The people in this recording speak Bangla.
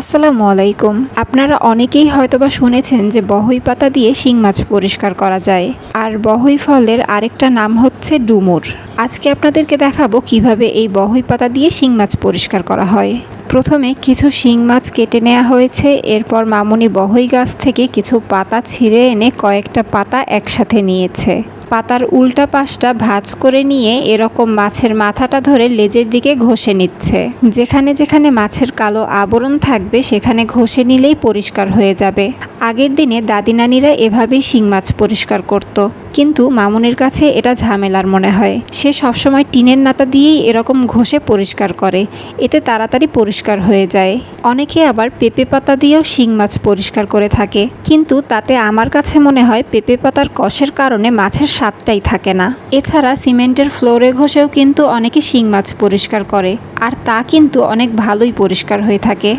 আসসালামু আলাইকুম। আপনারা অনেকেই হয়তোবা শুনেছেন যে বহই পাতা দিয়ে শিং মাছ পরিষ্কার করা যায়। আর বহই ফলের আরেকটা নাম হচ্ছে ডুমুর। আজকে আপনাদেরকে দেখাবো কীভাবে এই বহই পাতা দিয়ে শিং মাছ পরিষ্কার করা হয়। প্রথমে কিছু শিং মাছ কেটে নেওয়া হয়েছে। এরপর মামুনি বহই গাছ থেকে কিছু পাতা ছিঁড়ে এনে কয়েকটা পাতা একসাথে নিয়েছে। পাতার উল্টা পাশটা ভাঁজ করে নিয়ে এরকম মাছের মাথাটা ধরে লেজের দিকে ঘষে নিচ্ছে। যেখানে যেখানে মাছের কালো আবরণ থাকবে, সেখানে ঘষে নিলেই পরিষ্কার হয়ে যাবে। আগের দিনে দাদি নানিরা এভাবেই শিং মাছ পরিষ্কার করত। কিন্তু মামুনের কাছে এটা ঝামেলার মনে হয়। সে সবসময় টিনের নাতা দিয়েই এরকম ঘষে পরিষ্কার করে। এতে তাড়াতাড়ি পরিষ্কার হয়ে যায়। অনেকে আবার পেঁপে পাতা দিয়েও শিং মাছ পরিষ্কার করে থাকে। কিন্তু তাতে আমার কাছে মনে হয় পেঁপে পাতার কষের কারণে মাছের স্বাদটাই থাকে না। এছাড়া সিমেন্টের ফ্লোরে ঘষেও কিন্তু অনেকে শিং মাছ পরিষ্কার করে। আর তা কিন্তু অনেক ভালোই পরিষ্কার হয়ে থাকে।